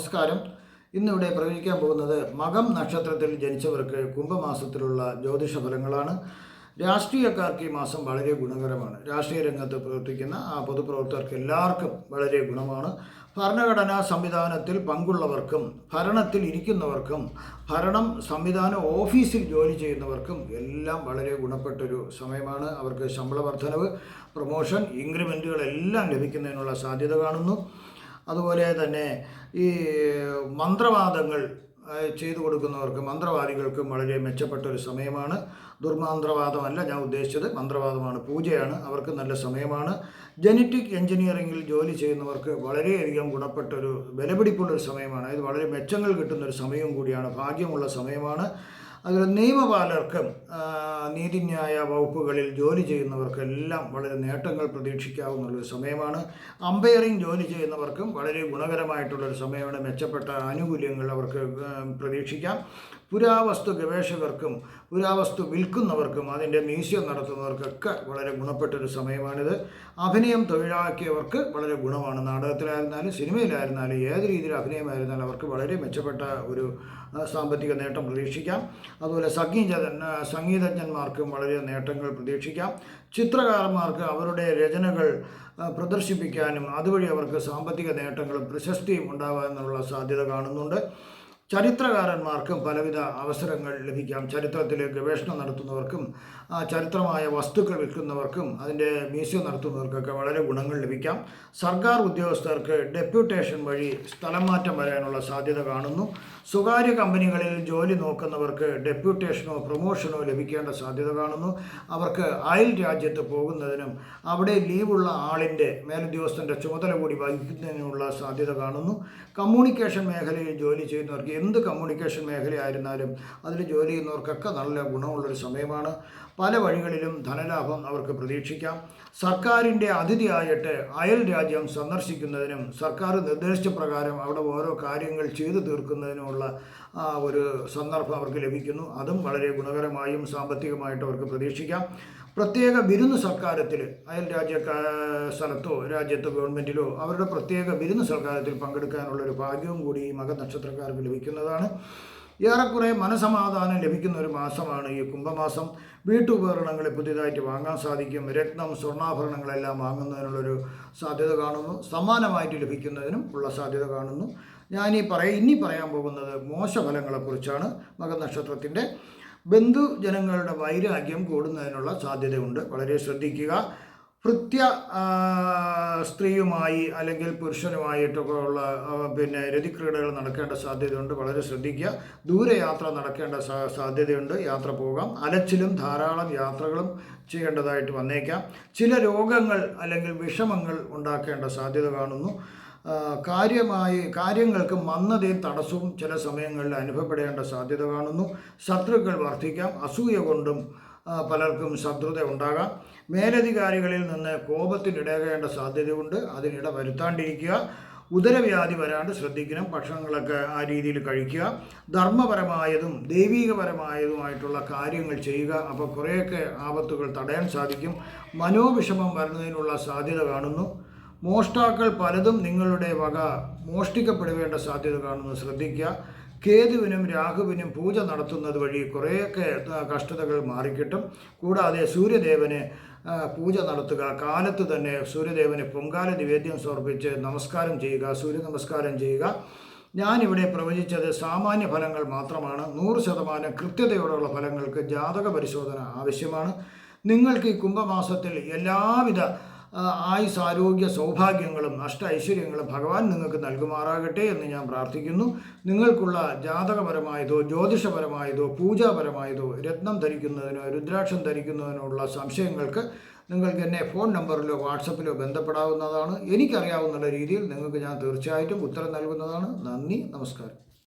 നമസ്കാരം. ഇന്നിവിടെ പ്രവചിക്കാൻ പോകുന്നത് മകം നക്ഷത്രത്തിൽ ജനിച്ചവർക്ക് കുംഭമാസത്തിലുള്ള ജ്യോതിഷ ഫലങ്ങളാണ്. രാഷ്ട്രീയക്കാർക്ക് ഈ മാസം വളരെ ഗുണകരമാണ്. രാഷ്ട്രീയ രംഗത്ത് പ്രവർത്തിക്കുന്ന ആ പൊതുപ്രവർത്തകർക്ക് എല്ലാവർക്കും വളരെ ഗുണമാണ്. ഭരണഘടനാ സംവിധാനത്തിൽ പങ്കുള്ളവർക്കും ഭരണത്തിൽ ഇരിക്കുന്നവർക്കും ഭരണം സംവിധാന ഓഫീസിൽ ജോലി ചെയ്യുന്നവർക്കും എല്ലാം വളരെ ഗുണപ്പെട്ടൊരു സമയമാണ്. അവർക്ക് ശമ്പള വർധനവ് പ്രൊമോഷൻ ഇൻക്രിമെന്റുകളെല്ലാം ലഭിക്കുന്നതിനുള്ള സാധ്യത കാണുന്നു. അതുപോലെ തന്നെ ഈ മന്ത്രവാദങ്ങൾ ചെയ്തു കൊടുക്കുന്നവർക്ക് മന്ത്രവാദികൾക്കും വളരെ മെച്ചപ്പെട്ട ഒരു സമയമാണ്. ദുർമന്ത്രവാദമല്ല ഞാൻ ഉദ്ദേശിച്ചത്. മന്ത്രവാദമാണ് പൂജയാണ്. അവർക്ക് നല്ല സമയമാണ്. ജനറ്റിക് എഞ്ചിനീയറിംഗിൽ ജോലി ചെയ്യുന്നവർക്ക് വളരെയധികം ഗുണപ്പെട്ടൊരു വിലപിടിപ്പുള്ളൊരു സമയമാണ്. അതായത് വളരെ മെച്ചങ്ങൾ കിട്ടുന്ന ഒരു സമയവും കൂടിയാണ്. ഭാഗ്യമുള്ള സമയമാണ്. അതുപോലെ നിയമപാലർക്കും നീതിന്യായ വകുപ്പുകളിൽ ജോലി ചെയ്യുന്നവർക്കെല്ലാം വളരെ നേട്ടങ്ങൾ പ്രതീക്ഷിക്കാവുന്നുള്ളൊരു സമയമാണ്. അമ്പയറിംഗ് ജോലി ചെയ്യുന്നവർക്കും വളരെ ഗുണകരമായിട്ടുള്ളൊരു സമയമാണ്. മെച്ചപ്പെട്ട ആനുകൂല്യങ്ങൾ അവർക്ക് പ്രതീക്ഷിക്കാം. പുരാവസ്തു ഗവേഷകർക്കും പുരാവസ്തു വിൽക്കുന്നവർക്കും അതിന്റെ മ്യൂസിയം നടത്തുന്നവർക്കൊക്കെ വളരെ ഗുണപ്പെട്ടൊരു സമയമാണിത്. അഭിനയം തൊഴിലാക്കിയവർക്ക് വളരെ ഗുണമാണ്. നാടകത്തിലായിരുന്നാലും സിനിമയിലായിരുന്നാലും ഏത് രീതിയിൽ അഭിനയമായിരുന്നാലും അവർക്ക് വളരെ മെച്ചപ്പെട്ട ഒരു സാമ്പത്തിക നേട്ടം പ്രതീക്ഷിക്കാം. അതുപോലെ സംഗീത സംഗീതജ്ഞന്മാർക്കും വളരെ നേട്ടങ്ങൾ പ്രതീക്ഷിക്കാം. ചിത്രകാരന്മാർക്ക് അവരുടെ രചനകൾ പ്രദർശിപ്പിക്കാനും അതുവഴി അവർക്ക് സാമ്പത്തിക നേട്ടങ്ങളും പ്രശസ്തിയും ഉണ്ടാകാനുള്ള സാധ്യത കാണുന്നുണ്ട്. ചരിത്രകാരന്മാർക്കും പലവിധ അവസരങ്ങൾ ലഭിക്കാം. ചരിത്രത്തിൽ ഗവേഷണം നടത്തുന്നവർക്കും ചരിത്രമായ വസ്തുക്കൾ വിൽക്കുന്നവർക്കും അതിന്റെ മ്യൂസിയം നടത്തുന്നവർക്കൊക്കെ വളരെ ഗുണങ്ങൾ ലഭിക്കാം. സർക്കാർ ഉദ്യോഗസ്ഥർക്ക് ഡെപ്യൂട്ടേഷൻ വഴി സ്ഥലം മാറ്റം വരാനുള്ള സാധ്യത കാണുന്നു. സ്വകാര്യ കമ്പനികളിൽ ജോലി നോക്കുന്നവർക്ക് ഡെപ്യൂട്ടേഷനോ പ്രൊമോഷനോ ലഭിക്കേണ്ട സാധ്യത കാണുന്നു. അവർക്ക് അയൽ രാജ്യത്ത് പോകുന്നതിനും അവിടെ ലീവുള്ള ആളിന്റെ മേലുദ്യോഗസ്ഥന്റെ ചുമതല കൂടി വഹിക്കുന്നതിനുള്ള സാധ്യത കാണുന്നു. കമ്മ്യൂണിക്കേഷൻ മേഖലയിൽ ജോലി ചെയ്യുന്നവർക്ക് എന്ത് കമ്മ്യൂണിക്കേഷൻ മേഖലയായിരുന്നാലും അതിൽ ജോലി ചെയ്യുന്നവർക്കൊക്കെ നല്ല ഗുണമുള്ളൊരു സമയമാണ്. പല വഴികളിലും ധനലാഭം അവർക്ക് പ്രതീക്ഷിക്കാം. സർക്കാരിന്റെ അതിഥിയായിട്ട് അയൽ രാജ്യം സന്ദർശിക്കുന്നതിനും സർക്കാർ നിർദ്ദേശിച്ച പ്രകാരം അവിടെ ഓരോ കാര്യങ്ങൾ ചെയ്തു തീർക്കുന്നതിനുമുള്ള ഒരു സന്ദർഭം അവർക്ക് ലഭിക്കുന്നു. അതും വളരെ ഗുണകരമായും സാമ്പത്തികമായിട്ട് അവർക്ക് പ്രതീക്ഷിക്കാം. പ്രത്യേക വിരുന്ന് സൽക്കാരത്തിൽ അയൽ രാജ്യ സ്ഥലത്തോ രാജ്യത്തോ ഗവൺമെന്റിലോ അവരുടെ പ്രത്യേക വിരുന്ന് സൽക്കാരത്തിൽ പങ്കെടുക്കാനുള്ള ഒരു ഭാഗ്യവും കൂടി ഈ മകനക്ഷത്രക്കാർക്ക് ലഭിക്കുന്നതാണ്. ഏറെക്കുറെ മനസമാധാനം ലഭിക്കുന്ന ഒരു മാസമാണ് ഈ കുംഭമാസം. വീട്ടുപകരണങ്ങൾ പുതിയതായിട്ട് വാങ്ങാൻ സാധിക്കും. രത്നം സ്വർണാഭരണങ്ങളെല്ലാം വാങ്ങുന്നതിനുള്ളൊരു സാധ്യത കാണുന്നു. സമ്മാനമായിട്ട് ലഭിക്കുന്നതിനും ഉള്ള സാധ്യത കാണുന്നു. ഞാൻ ഈ പറയ ഇനി പറയാൻ പോകുന്നത് മോശഫലങ്ങളെക്കുറിച്ചാണ് മകനക്ഷത്രത്തിന്റെ ബന്ധുജനങ്ങളുടെ വൈരാഗ്യം കൂടുന്നതിനുള്ള സാധ്യതയുണ്ട്. വളരെ ശ്രദ്ധിക്കുക. ഭൃത്യ സ്ത്രീയുമായി അല്ലെങ്കിൽ പുരുഷനുമായിട്ടൊക്കെ ഉള്ള പിന്നെ രതിക്രീഡകൾ നടക്കേണ്ട സാധ്യതയുണ്ട്. വളരെ ശ്രദ്ധിക്കുക. ദൂരയാത്ര നടക്കേണ്ട സാധ്യതയുണ്ട്. യാത്ര പോകാം. അലച്ചിലും ധാരാളം യാത്രകളും ചെയ്യേണ്ടതായിട്ട് വന്നേക്കാം. ചില രോഗങ്ങൾ അല്ലെങ്കിൽ വിഷമങ്ങൾ ഉണ്ടാക്കേണ്ട സാധ്യത കാണുന്നു. കാര്യമായി കാര്യങ്ങൾക്ക് മന്ദതയും തടസ്സവും ചില സമയങ്ങളിൽ അനുഭവപ്പെടേണ്ട സാധ്യത കാണുന്നു. ശത്രുക്കൾ വർദ്ധിക്കാം. അസൂയ കൊണ്ടും പലർക്കും ശത്രുത ഉണ്ടാകാം. മേലധികാരികളിൽ നിന്ന് കോപത്തിനിടകേണ്ട സാധ്യതയുണ്ട്. അതിനിട വരുത്താണ്ടിരിക്കുക ഉദരവ്യാധി വരാണ്ട് ശ്രദ്ധിക്കണം. ഭക്ഷണങ്ങളൊക്കെ ആ രീതിയിൽ കഴിക്കുക. ധർമ്മപരമായതും ദൈവീകപരമായതുമായിട്ടുള്ള കാര്യങ്ങൾ ചെയ്യുക. അപ്പോൾ കുറേയൊക്കെ ആപത്തുകൾ തടയാൻ സാധിക്കും. മനോവിഷമം വരുന്നതിനുള്ള സാധ്യത കാണുന്നു. മോഷ്ടാക്കൾ പലതും നിങ്ങളുടെ വക മോഷ്ടിക്കപ്പെടുവേണ്ട സാധ്യത കാണുന്നു ശ്രദ്ധിക്കുക. കേതുവിനും രാഹുവിനും പൂജ നടത്തുന്നത് വഴി കുറേയൊക്കെ കഷ്ടതകൾ മാറിക്കിട്ടും. കൂടാതെ സൂര്യദേവന് പൂജ നടത്തുക. കാലത്ത് തന്നെ സൂര്യദേവന് പൊങ്കാല നിവേദ്യം സമർപ്പിച്ച് നമസ്കാരം ചെയ്യുക സൂര്യ നമസ്കാരം ചെയ്യുക. ഞാനിവിടെ പ്രവചിച്ചത് സാമാന്യ ഫലങ്ങൾ മാത്രമാണ്. നൂറ് ശതമാനം കൃത്യതയോടുള്ള ഫലങ്ങൾക്ക് ജാതക പരിശോധന ആവശ്യമാണ്. നിങ്ങൾക്ക് ഈ കുംഭമാസത്തിൽ എല്ലാവിധ ആയുസ് ആരോഗ്യ സൗഭാഗ്യങ്ങളും അഷ്ട ഐശ്വര്യങ്ങളും ഭഗവാൻ നിങ്ങൾക്ക് നൽകുമാറാകട്ടെ എന്ന് ഞാൻ പ്രാർത്ഥിക്കുന്നു. നിങ്ങൾക്കുള്ള ജാതകപരമായതോ ജ്യോതിഷപരമായതോ പൂജാപരമായതോ രത്നം ധരിക്കുന്നതിനോ രുദ്രാക്ഷം ധരിക്കുന്നതിനോ ഉള്ള സംശയങ്ങൾക്ക് നിങ്ങൾക്ക് എന്നെ ഫോൺ നമ്പറിലോ വാട്സപ്പിലോ ബന്ധപ്പെടാവുന്നതാണ്. എനിക്കറിയാവുന്ന രീതിയിൽ നിങ്ങൾക്ക് ഞാൻ തീർച്ചയായിട്ടും ഉത്തരം നൽകുന്നതാണ്. നന്ദി നമസ്കാരം.